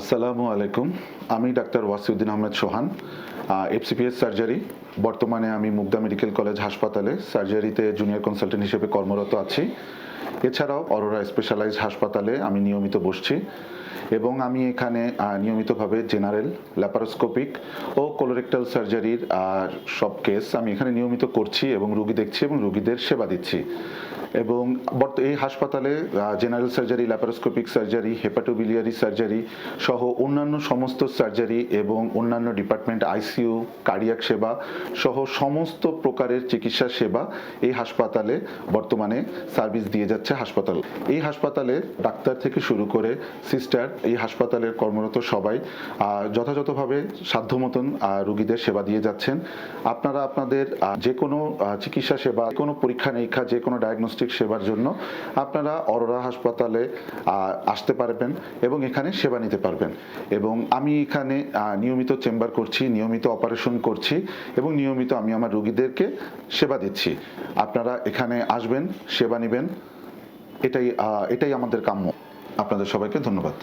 আসসালামু আলাইকুম। আমি doctor Wasiuddin Ahmed Sohan FCPS surgery বর্তমানে আমি মুগদা মেডিকেল কলেজ হাসপাতালে সার্জারিতে জুনিয়র কনসালটেন্ট হিসেবে কর্মরত আছি। এছাড়াও অরোরা স্পেশালাইজ হাসপাতালে আমি নিয়মিত বসছি এবং আমি এখানে নিয়মিতভাবে জেনারেল ল্যাপারোস্কোপিক ও কোলোরেক্টাল সার্জারির আর সব কেস আমি এখানে নিয়মিত করছি এবং রুগী দেখছি এবং রুগীদের সেবা দিচ্ছি। এবং বর্ত, এই হাসপাতালে general surgery laparoscopic surgery hepatobiliary surgery সহ অন্যান্য সমস্ত সার্জারি এবং অন্যান্য ডিপার্টমেন্ট আইসিইউ কার্ডিয়াক সেবা সহ সমস্ত প্রকারের চিকিৎসা সেবা এই হাসপাতালে বর্তমানে সার্ভিস দিয়ে যাচ্ছে হাসপাতাল। এই হাসপাতালে ডাক্তার থেকে শুরু করে সিস্টার এই হাসপাতালের কর্মরত সবাই যথাযথভাবে সাধ্যমতন আহ, রুগীদের সেবা দিয়ে যাচ্ছেন। আপনারা আপনাদের যে কোনো চিকিৎসা সেবা কোনো পরীক্ষা নিরীক্ষা যে কোনো ডায়াগনস্টিক সেবার জন্য আপনারা অরোরা হাসপাতালে আসতে পারবেন এবং এখানে সেবা নিতে পারবেন। এবং আমি এখানে নিয়মিত চেম্বার করছি নিয়মিত অপারেশন করছি এবং নিয়মিত আমি আমার রুগীদেরকে সেবা দিচ্ছি। আপনারা এখানে আসবেন সেবা নেবেন। এটাই এটাই আমাদের কাম্য। আপনাদের সবাইকে ধন্যবাদ।